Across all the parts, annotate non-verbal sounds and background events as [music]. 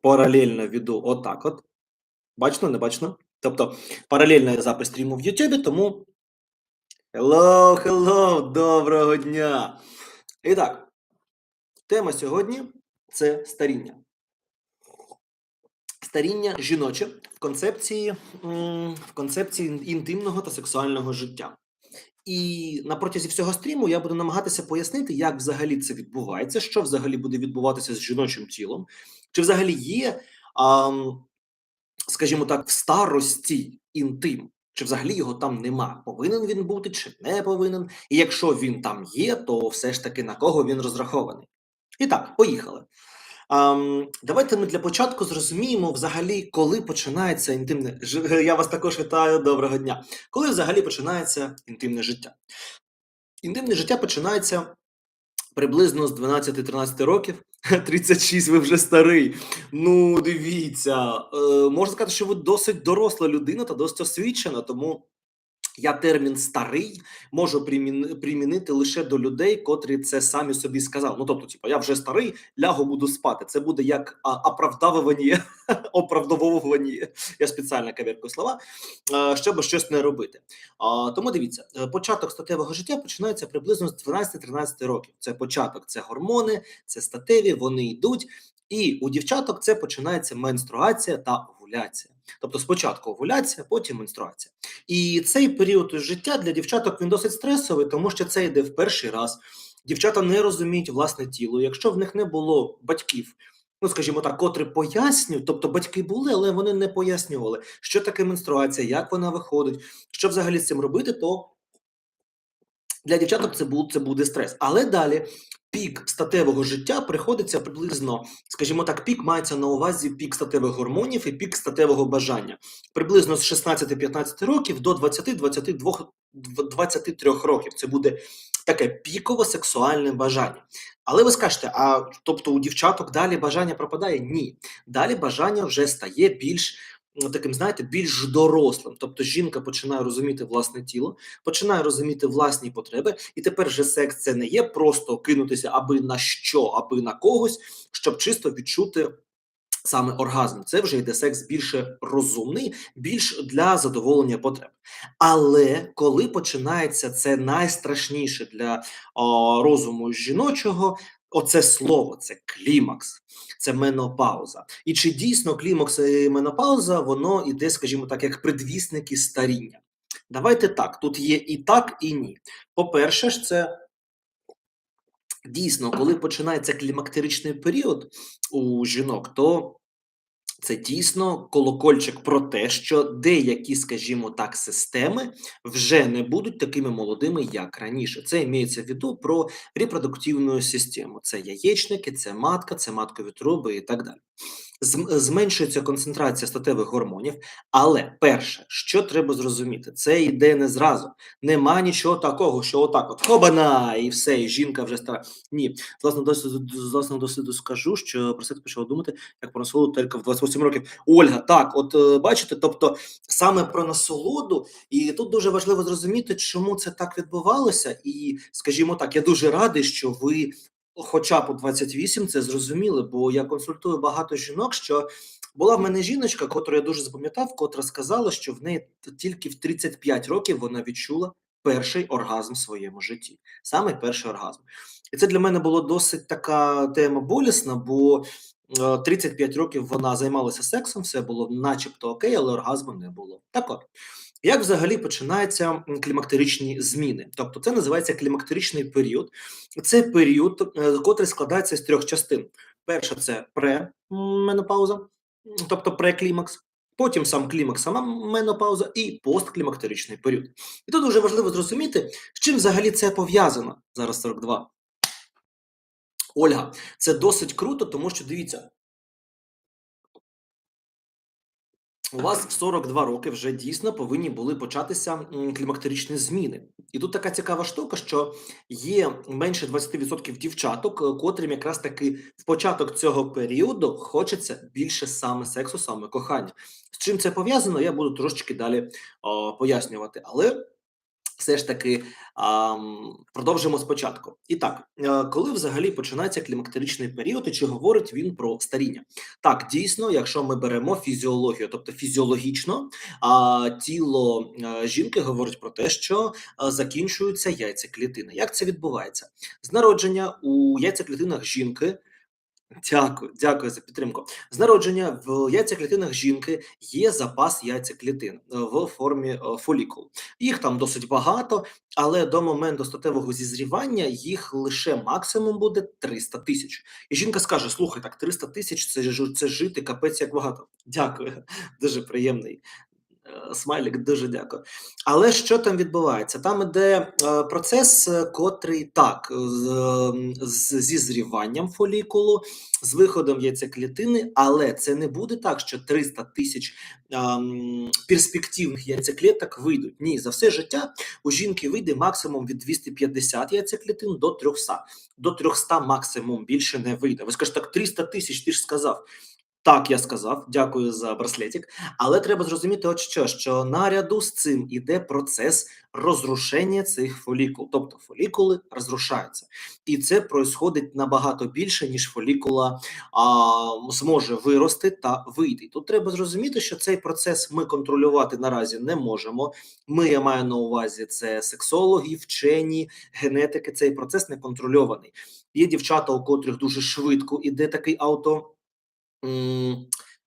паралельно веду отак от. Бачно, не бачно? Тобто паралельно я запис стріму в Ютубі, тому hello, hello, доброго дня! І так, тема сьогодні це старіння. Старіння жіноче в концепції, в концепції інтимного та сексуального життя. І на протязі всього стріму я буду намагатися пояснити, як взагалі це відбувається, що взагалі буде відбуватися з жіночим тілом, чи взагалі є, ам, скажімо так, в старості інтим, чи взагалі його там нема. Повинен він бути чи не повинен. І якщо він там є, то все ж таки на кого він розрахований. І так, поїхали. Давайте ми для початку зрозуміємо взагалі, коли починається інтимне ж- [laughs] Я вас також вітаю, доброго дня. Коли взагалі починається інтимне життя? Інтимне життя починається приблизно з 12-13 років. [laughs] 36, ви вже старий. Ну, дивіться, е, можна сказати, що ви досить доросла людина та досить освічена, тому я термін старий можу примінити лише до людей, котрі це самі собі сказали. Ну, тобто, типу, я вже старий, лягу буду спати. Це буде як а, оправдовування, [laughs] оправдовування. Я спеціально кавіркую слова, щоб щось не робити. Тому дивіться, е, початок статевого життя починається приблизно з 12-13 років. Це початок, це гормони, це статеві, вони йдуть. І у дівчаток це починається менструація та овуляція. Тобто спочатку овуляція, потім менструація. І цей період життя для дівчаток він досить стресовий, тому що це йде в перший раз. Дівчата не розуміють власне тіло. Якщо в них не було батьків, ну скажімо так, котрі пояснюють, тобто батьки були, але вони не пояснювали, що таке менструація, як вона виходить, що взагалі з цим робити, то для дівчаток це буде, це буде стрес. Але далі пік статевого життя приходиться приблизно, скажімо так, пік мається на увазі пік статевих гормонів і пік статевого бажання. Приблизно з 16-15 років до 20-22 23 років. Це буде таке пікове сексуальне бажання. Але ви скажете, а тобто у дівчаток далі бажання пропадає? Ні. Далі бажання вже стає більш таким, знаєте, більш дорослим. Тобто жінка починає розуміти власне тіло, починає розуміти власні потреби, і тепер же секс це не є просто кинутися аби на що, аби на когось, щоб чисто відчути. Саме оргазм, це вже йде секс більше розумний, більш для задоволення потреб. Але коли починається це найстрашніше для о, розуму жіночого, оце слово, це клімакс, це менопауза. І чи дійсно клімакс і менопауза, воно іде, скажімо так, як предвісники старіння? Давайте так, тут є і так, і ні. По-перше, ж це дійсно, коли починається клімактеричний період у жінок, то це дійсно колокольчик про те, що деякі, скажімо так, системи вже не будуть такими молодими, як раніше. Це імеється в виду про репродуктивну систему. Це яєчники, це матка, це маткові труби і так далі. Зм- Зменшується концентрація статевих гормонів, але перше, що треба зрозуміти, це йде не зразу. Нема нічого такого, що отак, от хобана, і все, і жінка вже стара. Ні, з власного досвіду, з власного досвіду скажу, що про це почала думати, як про насолоду тільки в 28 років. Ольга, так, от е, бачите, тобто саме про насолоду, і тут дуже важливо зрозуміти, чому це так відбувалося. І, скажімо так, я дуже радий, що ви. Хоча б у 28 це зрозуміли, бо я консультую багато жінок, що була в мене жіночка, котру я дуже запам'ятав, котра сказала, що в неї тільки в 35 років вона відчула перший оргазм в своєму житті. Саме перший оргазм. І це для мене було досить така тема болісна, бо е, 35 років вона займалася сексом, все було начебто окей, але оргазму не було. Так от. Як взагалі починаються клімактеричні зміни? Тобто це називається клімактеричний період. Це період, е, котрий складається з трьох частин. Перша це пременопауза, тобто преклімакс. Потім сам клімакс, сама менопауза і постклімактеричний період. І тут дуже важливо зрозуміти, з чим взагалі це пов'язано. Зараз 42. Ольга, це досить круто, тому що дивіться, у вас в 42 роки вже дійсно повинні були початися клімактеричні зміни. І тут така цікава штука, що є менше 20% дівчаток, е, котрим якраз таки в початок цього періоду хочеться більше саме сексу, саме кохання. З чим це пов'язано, я буду трошечки далі о, пояснювати. Але все ж таки ам, продовжимо спочатку. І так, е, коли взагалі починається клімактеричний період, і чи говорить він про старіння? Так, дійсно, якщо ми беремо фізіологію, тобто фізіологічно, а тіло е, жінки говорить про те, що е, закінчуються яйцеклітини. Як це відбувається? З народження у яйцеклітинах жінки. Дякую, дякую за підтримку. З народження в яйцеклітинах жінки є запас яйцеклітин е, в формі е, фолікул. Їх там досить багато, але до моменту статевого зізрівання їх лише максимум буде 300 тисяч. І жінка скаже: слухай, так 300 тисяч це це жити капець як багато. Дякую, [laughs] дуже приємний. Е, Смайлік, дуже дякую. Але що там відбувається? Там іде е, процес, е, котрий так ем, з зізріванням фолікулу, з виходом яйцеклітини, але це не буде так, що 300 тисяч ем, перспективних яйцекліток вийдуть. Ні, за все життя у жінки вийде максимум від 250 яйцеклітин до 300. До 300 максимум більше не вийде. Ви скажете, так 300 тисяч, ти ж сказав. Так, я сказав, дякую за браслетик. Але треба зрозуміти, от що, що наряду з цим іде процес розрушення цих фолікул. Тобто фолікули розрушаються. І це происходить набагато більше, ніж фолікула а, зможе вирости та вийти. Тут треба зрозуміти, що цей процес ми контролювати наразі не можемо. Ми я маю на увазі це сексологи, вчені, генетики. Цей процес не контрольований. Є дівчата, у котрих дуже швидко іде такий ауто.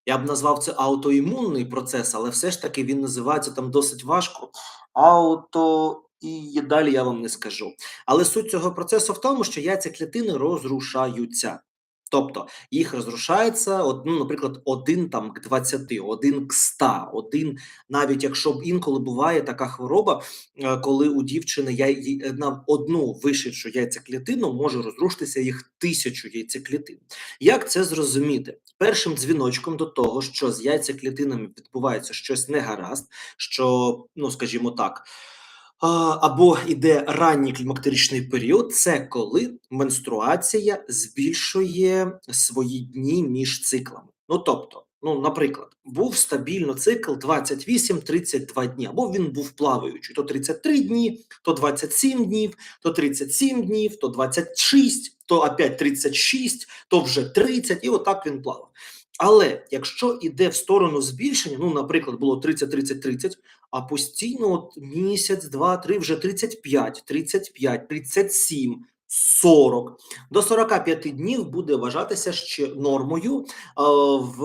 Я б назвав це аутоімунний процес, але все ж таки він називається там досить важко. Ауто і далі я вам не скажу. Але суть цього процесу в тому, що яйця клітини розрушаються. Тобто їх розрушається, от, ну, наприклад, один там к 20, один к 100, один, навіть якщо б інколи буває така хвороба, е, коли у дівчини я, на одну вишедшу яйцеклітину може розрушитися їх тисячу яйцеклітин. Як це зрозуміти? Першим дзвіночком до того, що з яйцеклітинами відбувається щось негаразд, що, ну скажімо так, або іде ранній клімактеричний період, це коли менструація збільшує свої дні між циклами. Ну тобто, ну, наприклад, був стабільно цикл 28-32 дні, або він був плаваючий, то 33 дні, то 27 днів, то 37 днів, то 26, то опять 36, то вже 30, і отак він плавав. Але якщо йде в сторону збільшення, ну, наприклад, було 30-30-30, а постійно от місяць, два, три, вже 35, 35, 37, 40. До 45 днів буде вважатися ще нормою е, в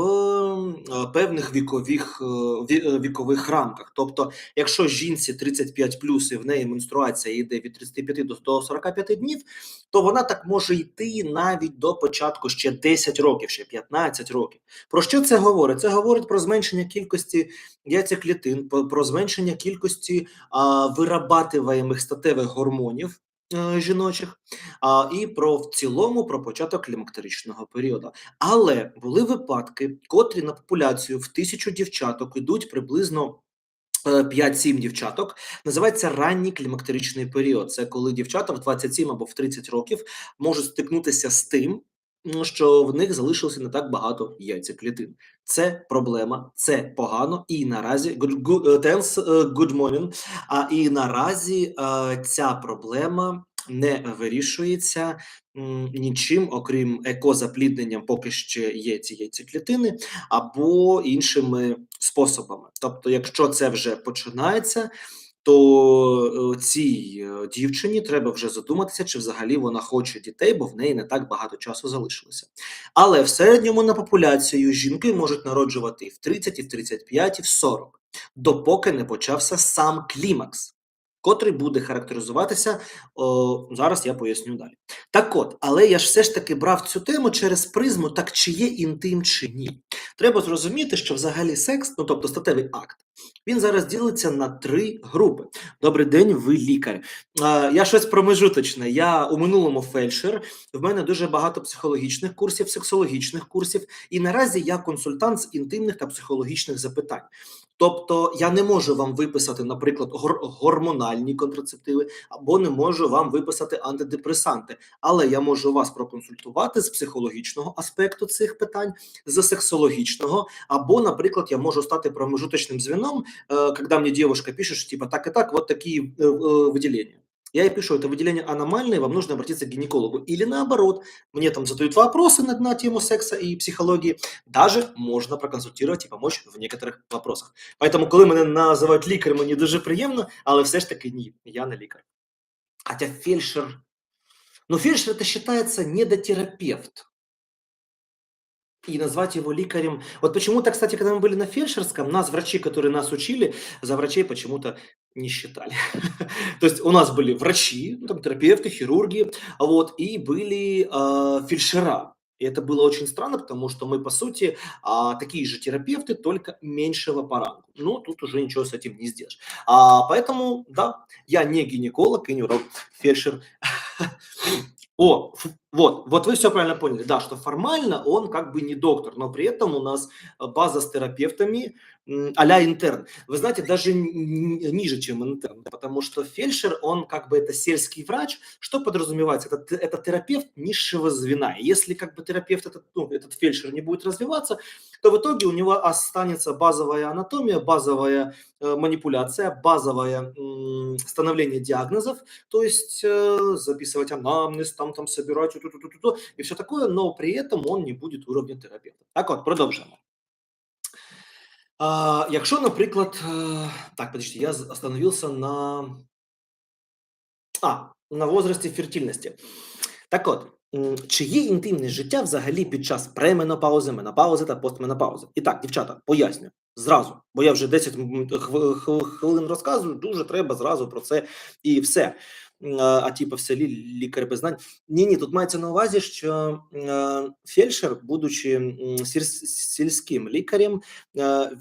е, певних вікових, е, ві- вікових рамках. Тобто, якщо жінці 35 плюс і в неї менструація йде від 35 до, до 45 днів, то вона так може йти навіть до початку ще 10 років, ще 15 років. Про що це говорить? Це говорить про зменшення кількості яйцеклітин, про зменшення кількості а, вирабатуваємих статевих гормонів жіночих, а, і про в цілому про початок клімактеричного періоду. Але були випадки, котрі на популяцію в тисячу дівчаток ідуть приблизно. е, 5-7 дівчаток називається ранній клімактеричний період. Це коли дівчата в 27 або в 30 років можуть стикнутися з тим, що в них залишилося не так багато яйцеклітин. Це проблема, це погано. І наразі good, good, е, thanks, е, good morning. А і наразі е, ця проблема не вирішується нічим, окрім екозаплідненням, поки ще є ці яйцеклітини, або іншими способами. Тобто, якщо це вже починається. То е, цій е, дівчині треба вже задуматися, чи взагалі вона хоче дітей, бо в неї не так багато часу залишилося. Але в середньому на популяцію жінки можуть народжувати і в 30, і в 35, і в 40, допоки не почався сам клімакс, котрий буде характеризуватися. О, зараз я поясню далі. Так от, але я ж все ж таки брав цю тему через призму, так чи є інтим, чи ні. Треба зрозуміти, що взагалі секс, ну тобто статевий акт, він зараз ділиться на три групи. Добрий день, ви лікар. Е, я щось промежуточне. Я у минулому фельдшер. В мене дуже багато психологічних курсів, сексологічних курсів, і наразі я консультант з інтимних та психологічних запитань. Тобто я не можу вам виписати, наприклад, гор- гормональні контрацептиви, або не можу вам виписати антидепресанти, але я можу вас проконсультувати з психологічного аспекту цих питань, з сексологічного, або, наприклад, я можу стати промежуточним звіном, э, когда мне девушка пишет, что типа так и так, вот такие э, э, выделения. Я ей пишу, это выделение аномальное, вам нужно обратиться к гинекологу. Или наоборот, мне там задают вопросы на, на тему секса и психологии. Даже можно проконсультировать і помочь в некоторых вопросах. Поэтому, коли мене називають лікарем, мені дуже приємно, але все ж таки ні, я не лікар. Хотя фельдшер... Ну, фельдшер это считается недотерапевт. И назвать его лекарем... Вот почему-то, кстати, когда мы были на фельдшерском, нас врачи, которые нас учили, за врачей почему-то не считали. [laughs] То есть у нас были врачи, ну, там, терапевты, хирурги, вот, и были э, фельдшера. И это было очень странно, потому что мы, по сути, а, такие же терапевты, только меньшего по рангу. Ну, тут уже ничего с этим не сделаешь. А, поэтому, да, я не гинеколог и не уролог, фельдшер. [laughs] О, ф- вот, вот вы все правильно поняли, да, что формально он как бы не доктор, но при этом у нас э, база с терапевтами м, а-ля интерн. Вы знаете, даже ниже, чем интерн, потому что фельдшер, он как бы это сельский врач, что подразумевается? Это, это терапевт низшего звена. Если как бы терапевт, этот, ну, этот фельдшер не будет развиваться, то в итоге у него останется базовая анатомия, базовая э, манипуляция, базовое м, становление диагнозов, то есть э, записывать анамнез, там, там собирать и все такое, но при этом он не будет уровня терапевта. Так от, продовжуємо. А, якщо, наприклад, е, так, подождите, я остановился на а, на возрасті фертильності. Так от, чи є інтимне життя взагалі під час пременопаузи, менопаузи та постменопаузи? І так, дівчата, поясню зразу, бо я вже 10 м, хв- хв- хвилин розказую, дуже треба зразу про це і все. А, а типу, в селі лікар без знань. Ні, ні, тут мається на увазі, що фельдшер, будучи сільським лікарем,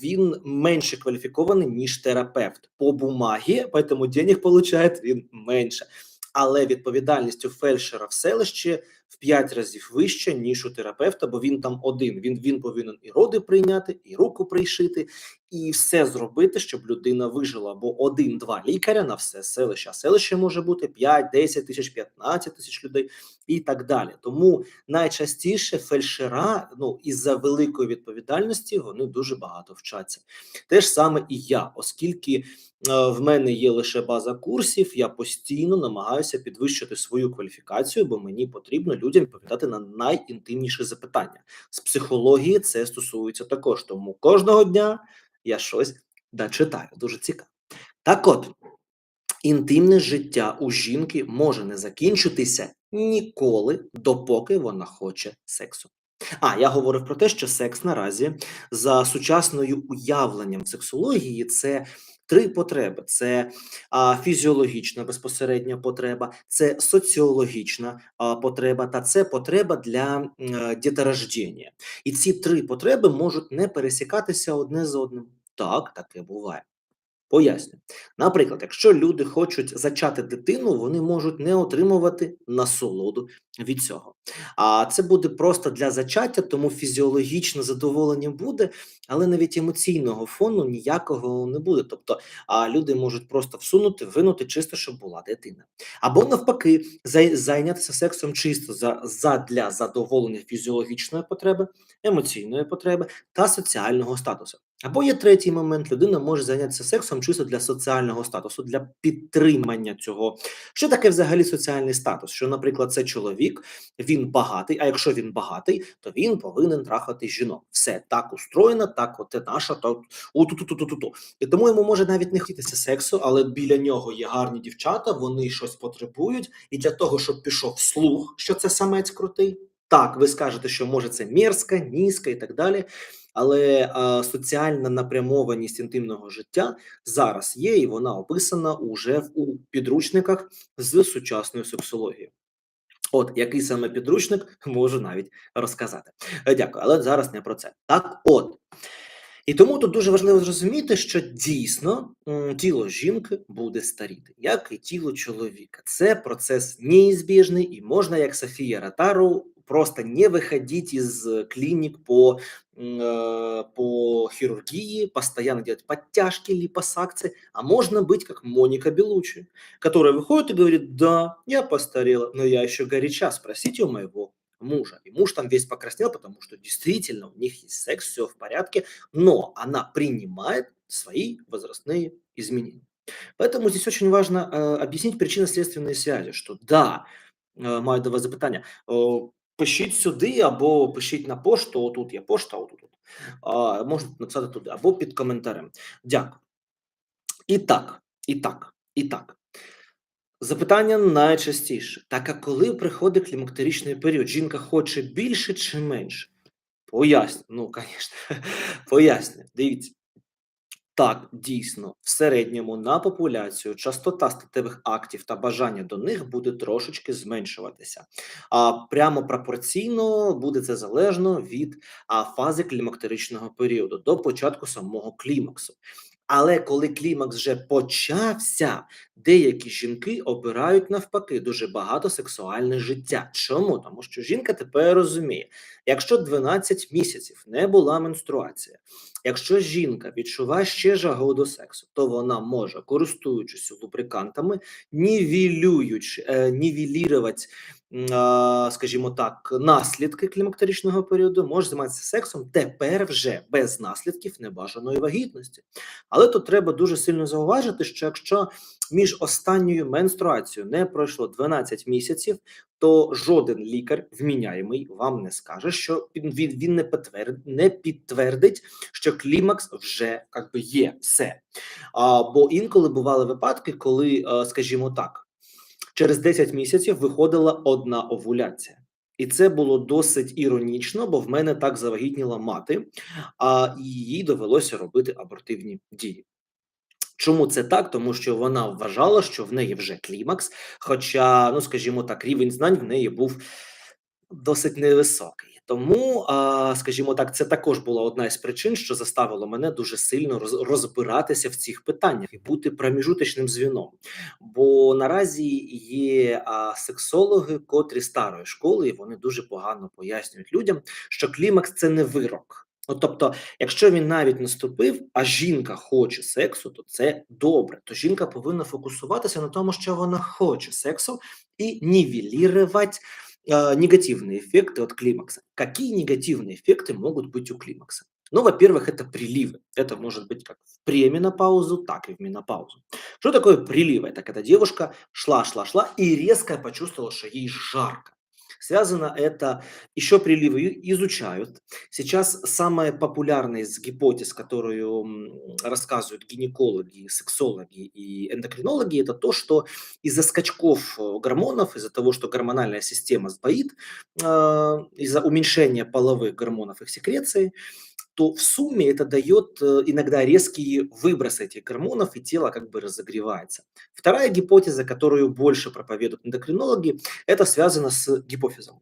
він менше кваліфікований, ніж терапевт по бумагі, тому денег получає він менше. Але відповідальність у фельдшера в селищі в 5 разів вища, ніж у терапевта, бо він там один. Він, він повинен і роди прийняти, і руку пришити, і все зробити, щоб людина вижила. Бо один-два лікаря на все селище. А селище може бути 5, 10 тисяч, 15 тисяч людей і так далі. Тому найчастіше фельдшера, ну із-за великої відповідальності, вони дуже багато вчаться. Те ж саме і я, оскільки е, в мене є лише база курсів, я постійно намагаюся підвищити свою кваліфікацію, бо мені потрібно людям відповідати на найінтимніші запитання. З психології це стосується також, тому кожного дня я щось дочитаю. Дуже цікаво. Так от, інтимне життя у жінки може не закінчитися ніколи, допоки вона хоче сексу. А я говорив про те, що секс наразі за сучасною уявленням сексології це три потреби: це а, фізіологічна безпосередня потреба, це соціологічна а, потреба, та це потреба для діторождення. І ці три потреби можуть не пересікатися одне з одним. Так, таке буває. Поясню. Наприклад, якщо люди хочуть зачати дитину, вони можуть не отримувати насолоду від цього. А це буде просто для зачаття, тому фізіологічне задоволення буде, але навіть емоційного фону ніякого не буде. Тобто, а люди можуть просто всунути, винути чисто, щоб була дитина. Або навпаки, зайнятися сексом чисто за, для задоволення фізіологічної потреби, емоційної потреби та соціального статусу. Або є третій момент: людина може зайнятися сексом чисто для соціального статусу, для підтримання цього. Що таке взагалі соціальний статус? Що, наприклад, це чоловік, він багатий. А якщо він багатий, то він повинен трахати жінок. Все так устроєно, так от наша, то у-ту-ту-ту-ту-ту. І тому йому може навіть не хотітися сексу, але біля нього є гарні дівчата, вони щось потребують, і для того, щоб пішов слух, що це самець крутий. Так, ви скажете, що може це мерзка, низька і так далі. Але а, соціальна напрямованість інтимного життя зараз є, і вона описана уже в у підручниках з сучасною сексологією. От який саме підручник [laughs] можу навіть розказати. Е, Дякую, але зараз не про це. Так, от. І тому тут дуже важливо зрозуміти, що дійсно тіло жінки буде старіти, як і тіло чоловіка. Це процес неізбіжний, і можна, як Софія Ротару, просто не выходить из э, клиник по, э, по хирургии, постоянно делать подтяжки, липосакции, а можно быть как Моника Белучи, которая выходит и говорит, да, я постарела, но я еще горяча, спросите у моего мужа. И муж там весь покраснел, потому что действительно у них есть секс, все в порядке, но она принимает свои возрастные изменения. Поэтому здесь очень важно е, об'яснити причинно-следственні связи, що да, е, маю до вас. О, пишіть сюди або пишіть на пошту, отут є пошта, отут. от. А, можете написати туди, або під коментарем. Дякую. І так, і так, і так. Запитання найчастіше. Так, а коли приходить клімактеричний період, жінка хоче більше чи менше? Поясню. Ну, [laughs] звісно, поясню. Дивіться. Так, дійсно, в середньому на популяцію частота статевих актів та бажання до них буде трошечки зменшуватися. А прямо пропорційно буде це залежно від фази клімактеричного періоду до початку самого клімаксу. Але коли клімакс вже почався, деякі жінки обирають навпаки дуже багато сексуальне життя. Чому? Тому що жінка тепер розуміє, якщо 12 місяців не була менструація, якщо жінка відчуває ще жагу до сексу, то вона може, користуючись лубрикантами, нівелюючи, е, нівелірувати скажімо так, наслідки клімактеричного періоду, може займатися сексом тепер вже без наслідків небажаної вагітності. Але тут треба дуже сильно зауважити, що якщо між останньою менструацією не пройшло 12 місяців, то жоден лікар вміняємий вам не скаже, що він він не підтвердить, не підтвердить, що клімакс вже як би є все. А, Бо інколи бували випадки, коли, скажімо так. Через 10 місяців виходила одна овуляція. І це було досить іронічно, бо в мене так завагітніла мати, а їй довелося робити абортивні дії. Чому це так? Тому що вона вважала, що в неї вже клімакс, хоча, ну скажімо так, рівень знань в неї був досить невисокий. Тому, скажімо так, це також була одна із причин, що заставило мене дуже сильно розбиратися в цих питаннях і бути проміжуточним звіном. Бо наразі є сексологи, котрі старої школи, і вони дуже погано пояснюють людям, що клімакс це не вирок. Ну, тобто, якщо він навіть наступив, а жінка хоче сексу, то це добре. То жінка повинна фокусуватися на тому, що вона хоче сексу, і нівелірувати э, негативные эффекты от климакса. Какие негативные эффекты могут быть у климакса? Ну, во-первых, это приливы. Это может быть как в пременопаузу, так и в менопаузу. Что такое приливы? Это когда девушка шла, шла, шла и резко почувствовала, что ей жарко. Связано это, еще приливы изучают. Сейчас самая популярная из гипотез, которую рассказывают гинекологи, сексологи и эндокринологи, это то, что из-за скачков э, гормонов, из-за того, что гормональная система сбоит, а, из-за уменьшения половых гормонов их секреции, то в сумме это дает э, иногда резкие выбросы этих гормонов, и тело как бы разогревается. Вторая гипотеза, которую больше проповедуют эндокринологи, это связано с гипофизом.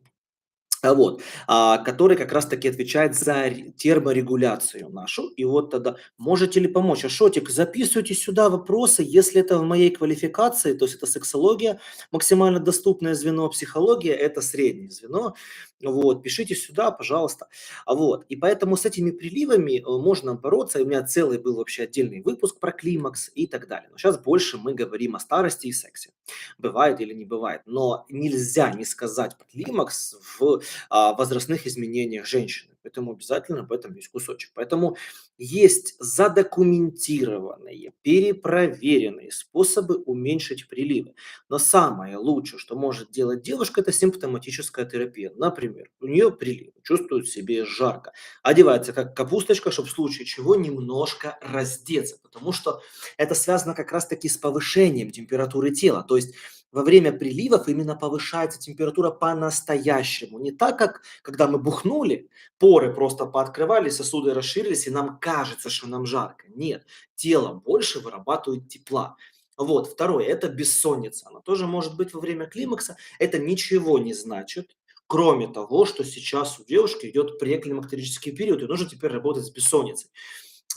А вот, а, который как раз-таки отвечает за терморегуляцию нашу. И вот тогда можете ли помочь? Ашотик, записывайте сюда вопросы, если это в моей квалификации, то есть это сексология, максимально доступное звено, психология – это среднее звено. Вот, пишите сюда, пожалуйста. А вот, и поэтому с этими приливами э, можно бороться. У меня целый был вообще отдельный выпуск про климакс и так далее. Но сейчас больше мы говорим о старости и сексе. Бывает или не бывает. Но нельзя не сказать про климакс в возрастных изменениях женщины. Поэтому обязательно об этом есть кусочек. Поэтому есть задокументированные, перепроверенные способы уменьшить приливы. Но самое лучшее, что может делать девушка, это симптоматическая терапия. Например, у нее прилив, чувствует себе жарко, одевается как капусточка, чтобы в случае чего немножко раздеться, потому что это связано как раз-таки с повышением температуры тела. То есть во время приливов именно повышается температура по-настоящему. Не так, как когда мы бухнули, поры просто пооткрывали, сосуды расширились, и нам кажется, что нам жарко. Нет, тело больше вырабатывает тепла. Вот, второе, это бессонница. Она тоже может быть во время климакса. Это ничего не значит, кроме того, что сейчас у девушки идет преклимактерический период, и нужно теперь работать с бессонницей.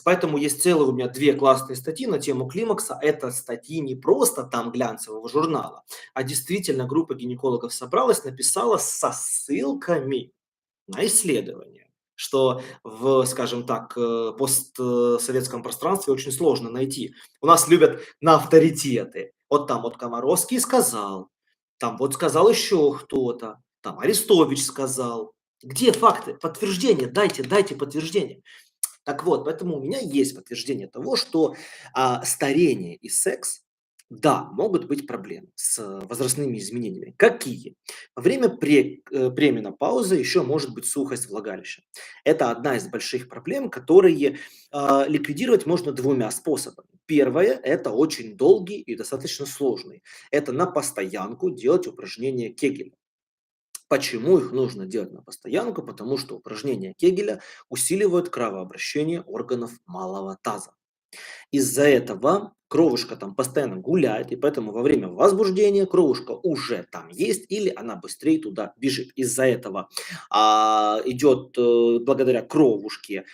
Поэтому есть целые у меня две классные статьи на тему климакса. Это статьи не просто там глянцевого журнала, а действительно группа гинекологов собралась, написала со ссылками на исследования что в, скажем так, э, постсоветском пространстве очень сложно найти. У нас любят на авторитеты. Вот там вот Комаровский сказал, там вот сказал еще кто-то, там Арестович сказал. Где факты? Подтверждение, дайте, дайте подтверждение. Так вот, поэтому у меня есть подтверждение того, что а, старение и секс да, могут быть проблемы с возрастными изменениями. Какие? Во время пре, э, пременопаузы еще может быть сухость влагалища. Это одна из больших проблем, которые э, ликвидировать можно двумя способами. Первое – это очень долгий и достаточно сложный. Это на постоянку делать упражнения Кегеля. Почему их нужно делать на постоянку? Потому что упражнения Кегеля усиливают кровообращение органов малого таза. Из-за этого кровушка там постоянно гуляет, и поэтому во время возбуждения кровушка уже там есть, или она быстрее туда бежит. Из-за этого а, идет э, благодаря кровушке